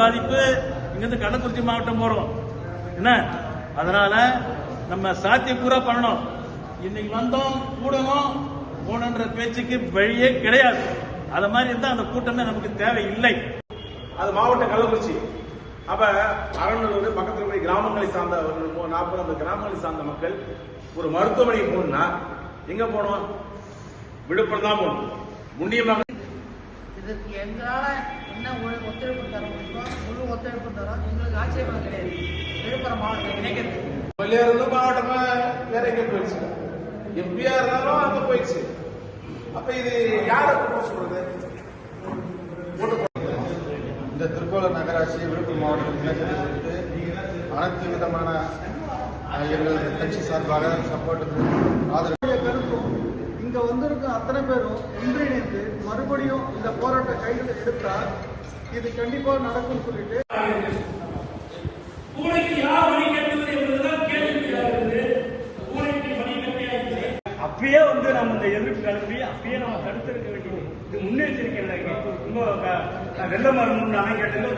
பாதிப்பு இங்கிருந்து கள்ளக்குறிச்சி மாவட்டம் போறோம். என்ன? அதனால நம்ம சாத்தியக்கூறா பண்ணணும். இன்னைக்கு வந்தோம் கூடணும். போனன்ற பேச்சுக்கு வழியே கிடையாது. அது மாதிரி இருந்தா அந்த கூட்டமே நமக்கு தேவையில்லை. அது மாவட்டம் கள்ளக்குறிச்சி. அப்ப அரண்டலூர் பக்கத்துல போய் கிராமங்களை சார்ந்த ஒரு நாற்பது ஐம்பது கிராமங்களை சார்ந்த மக்கள் ஒரு மருத்துவமனைக்கு போகணும்னா எங்க போகணும்? விழுப்புரம் தான் போகணும். முண்டியமாக இதற்கு எங்களால ஒத்துழைப்பு தர முடியுமோ? முழு ஒத்துழைப்பு தரோம் எங்களுக்கு ஆட்சேபம் கிடையாது. விழுப்புரம் மாவட்டத்தை இணைக்கிறது. வெளியே இருந்து மாவட்டமா வேற எங்க போயிடுச்சு. எம்பியா இருந்தாலும் அங்க போயிடுச்சு. அப்ப இது யாரை குற்றம் சொல்றது? இந்த திருக்கோளூர் நகராட்சி விழுப்புரம் மாவட்டத்தில் இணைக்கிறது அனைத்து விதமான அஹ், எங்கள் கட்சி சார்பாக சப்போர்ட் இங்க வந்திருக்க அத்தனை பேரும் ஒன்றிணைந்து மறுபடியும் இந்த போராட்ட கையில் எடுத்தா இது கண்டிப்பா நடக்கும் சொல்லிட்டு அப்பயே வந்து நம்ம இந்த எதிர்ப்பு கிளம்பி அப்பயே நம்ம தடுத்திருக்க வேண்டியது இது முன்னெச்சரிக்கை வெள்ள மரம் அணை கேட்டது